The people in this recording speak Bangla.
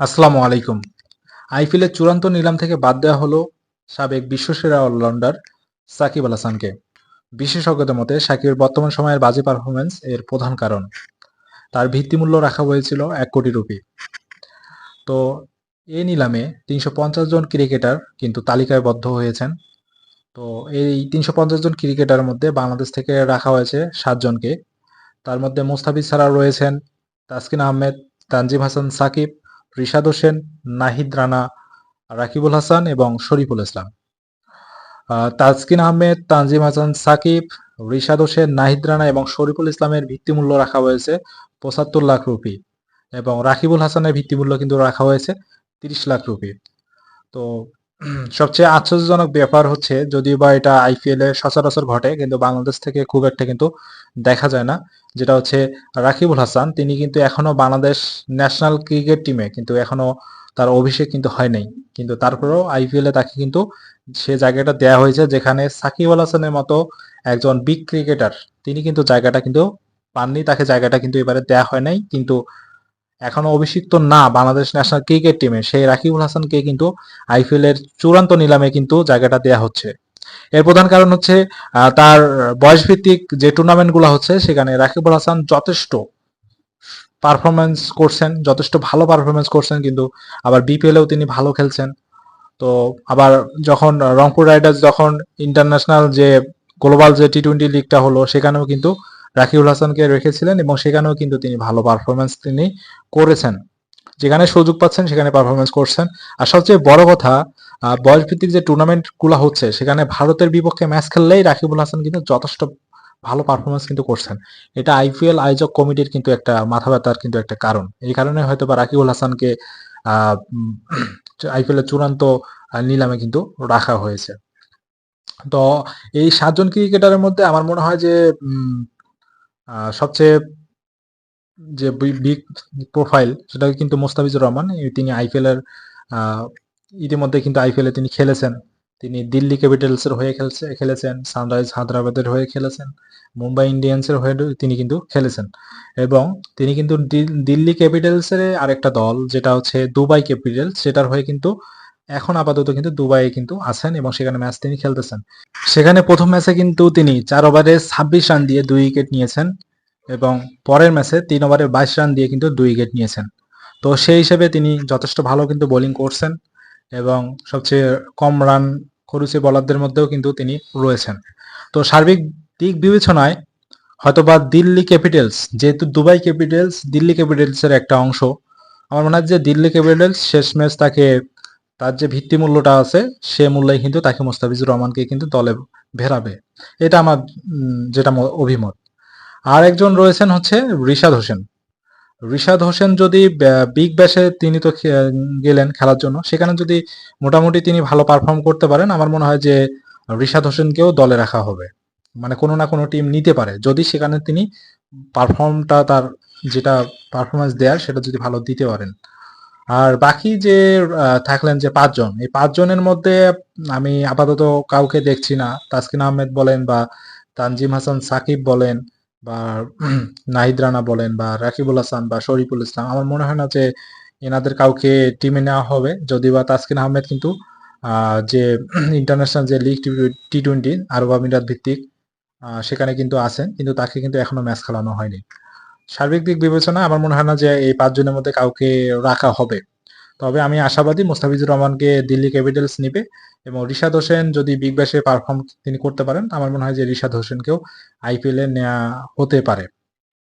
আসসালামু আলাইকুম। আইপিএলের চূড়ান্ত নিলাম থেকে বাদ দেওয়া হলো সাবেক বিশ্বসেরা অলরাউন্ডার সাকিব আল হাসানকে। বিশেষজ্ঞদের মতে, সাকিবের বর্তমান সময়ের বাজে পারফরমেন্স এর প্রধান কারণ। তার ভিত্তিমূল্য রাখা হয়েছিল এক কোটি রুপি। তো এই নিলামে তিনশো পঞ্চাশ জন ক্রিকেটার কিন্তু তালিকায় বদ্ধ হয়েছেন। তো এই তিনশো পঞ্চাশ জন ক্রিকেটারের মধ্যে বাংলাদেশ থেকে রাখা হয়েছে সাতজনকে তার মধ্যে মুস্তাফিজ ছাড়া রয়েছেন, তাসকিন আহমেদ, তানজিম হাসান সাকিব রিশাদ হোসেন, নাহিদ রানা, রাকিবুল হাসান এবং শরীফুল ইসলাম। তাজকিন আহমেদ, তানজিম হাসান সাকিব, রিশাদ হোসেন, নাহিদ রানা এবং শরীফুল ইসলামের ভিত্তিমূল্য রাখা হয়েছে পঁচাত্তর লাখ রুপি এবং রাকিবুল হাসানের ভিত্তিমূল্য কিন্তু রাখা হয়েছে তিরিশ লাখ রুপি। তো সবচেয়ে আশ্চর্যজনক ব্যাপার হচ্ছে, যদিও বা এটা আইপিএল এ সচরাচর ঘটে, কিন্তু বাংলাদেশ থেকে খুব একটা কিন্তু দেখা যায় না। যেটা হচ্ছে রাকিবুল হাসান, তিনি কিন্তু এখনও বাংলাদেশ ন্যাশনাল ক্রিকেট টিমে, কিন্তু এখনও তার অভিষেক কিন্তু হয় নাই। কিন্তু তারপরেও আইপিএল এ তাকে কিন্তু সে জায়গাটা দেওয়া হয়েছে, যেখানে সাকিব আল হাসানের মতো একজন বিগ ক্রিকেটার তিনি কিন্তু জায়গাটা কিন্তু পাননি, তাকে জায়গাটা কিন্তু এবারে দেওয়া হয় নাই। কিন্তু এখনও অভিষিক্ত না বাংলাদেশ ন্যাশনাল ক্রিকেট টিমে সেই রাকিবুল হাসানকে কিন্তু আইপিএল এর চূড়ান্ত নিলামে কিন্তু জায়গাটা দেয়া হচ্ছে। এর প্রধান কারণ হচ্ছে তার বয়স ভিত্তিক যে টুর্নামেন্টগুলো হচ্ছে, সেখানে রাকিবুল হাসান যথেষ্ট পারফরমেন্স করছেন, যথেষ্ট ভালো পারফরমেন্স করছেন কিন্তু আবার বিপিএলেও তিনি ভালো খেলছেন। তো আবার যখন রংপুর রাইডার্স, যখন ইন্টারন্যাশনাল যে গ্লোবাল যে টি টোয়েন্টি লিগটা হলো, সেখানেও কিন্তু রাকিবুল হাসানকে রেখেছিলেন এবং সেখানেও কিন্তু তিনি ভালো পারফরমেন্স তিনি করেছেন। যেখানে সুযোগ পাচ্ছেন সেখানে পারফরমেন্স করছেন। আর সবচেয়ে বড় কথা বয়স ভিত্তিক যে টুর্নামেন্টগুলো হচ্ছে, সেখানে ভারতের বিপক্ষে ম্যাচ খেললেই রাকিবুল হাসান কিন্তু যথেষ্ট ভালো পারফরমেন্স কিন্তু করছেন। এটা আইপিএল আয়োজক কমিটির কিন্তু একটা মাথা ব্যথার কিন্তু একটা কারণ। এই কারণে হয়তো বা রাকিবুল হাসানকে আহ আইপিএল এর চূড়ান্ত নিলামে কিন্তু রাখা হয়েছে। তো এই সাতজন ক্রিকেটারের মধ্যে আমার মনে হয় যে সবচেয়ে যে বিগ প্রোফাইল সেটা কিন্তু মোস্তাফিজুর রহমান তিনি আইপিএল এর আহ, ইতিমধ্যে কিন্তু আইপিএল তিনি খেলেছেন। তিনি দিল্লি ক্যাপিটালস এর হয়ে খেলছে খেলেছেন সানরাইজ হায়দ্রাবাদের হয়ে খেলেছেন মুম্বাই ইন্ডিয়ান্স এর হয়ে তিনি কিন্তু খেলেছেন। এবং তিনি কিন্তু দিল- দিল্লি ক্যাপিটালস এর আরেকটা দল যেটা হচ্ছে দুবাই ক্যাপিটালস সেটার হয়ে কিন্তু এখন আপাতত কিন্তু দুবাইয়ে কিন্তু আছেন এবং সেখানে ম্যাচ তিনি খেলতেছেন। সেখানে প্রথম ম্যাচে কিন্তু তিনি চার ওভারে ছাব্বিশ রান দিয়ে দুই উইকেট নিয়েছেন এবং পরের ম্যাচে তিন ওভারে বাইশ রান দিয়ে কিন্তু দুই উইকেট নিয়েছেন। তো সেই হিসেবে তিনি যথেষ্ট ভালো কিন্তু বোলিং করছেন এবং সবচেয়ে কম রান খরুচে বলারদের মধ্যেও কিন্তু তিনি রয়েছেন। তো সার্বিক দিক বিবেচনায় হয়তোবা দিল্লি ক্যাপিটালস যেহেতু দুবাই ক্যাপিটালস দিল্লি ক্যাপিটালসের একটা অংশ, আমার মনে হয় যে দিল্লি ক্যাপিটালস শেষ ম্যাচ তাকে তার যে ভিত্তি মূল্যটা আছে, সে মূল্যে কিন্তু তাকে মোস্তাফিজুর রহমানকে কিন্তু দলে ভেরাবে। এটা আমার যেটা অভিমত। আর একজন রয়েছেন হচ্ছে রিশাদ হোসেন। রিশাদ হোসেন যদি বিগ ব্যাশে তিনি তো গেলেন খেলার জন্য, সেখানে যদি মোটামুটি তিনি ভালো পারফর্ম করতে পারেন, আমার মনে হয় যে রিশাদ হোসেনকেও দলে রাখা হবে। মানে কোনো না কোনো টিম নিতে পারে। যদি সেখানে তিনি পারফর্মটা তার, যেটা পারফরমেন্স দেয়ার, সেটা যদি ভালো দিতে পারেন। আর বাকি যে থাকলেন যে পাঁচজন এই পাঁচজনের মধ্যে আমি আপাতত কাউকে দেখছি না তাসকিন আহমেদ বলেন বা তানজিম হাসান সাকিব বলেন বা নাহিদ রানা বলেন বা রাকিবুল হাসান বা শরীফুল ইসলাম আমার মনে হয় না যে এনাদের কাউকে টিমে নেওয়া হবে যদি বা তাসকিন আহমেদ কিন্তু যে ইন্টারন্যাশনাল যে লিগ টি টোয়েন্টি আরব আমিরাত ভিত্তিক সেখানে কিন্তু আছেন কিন্তু তাকে কিন্তু এখনও ম্যাচ খেলানো হয়নি সার্বিক দিক বিবেচনা আমার মনে হয় না যে এই পাঁচজনের মধ্যে কাউকে রাখা হবে। তবে আমি আশাবাদী মোস্তাফিজুর রহমানকে দিল্লি ক্যাপিটালস নিবে এবং রিশাদ হোসেন যদি বিগ ব্যাশে পারফর্ম তিনি করতে পারেন, আমার মনে হয় যে রিশাদ হোসেনকেও আইপিএলে নেওয়া হতে পারে।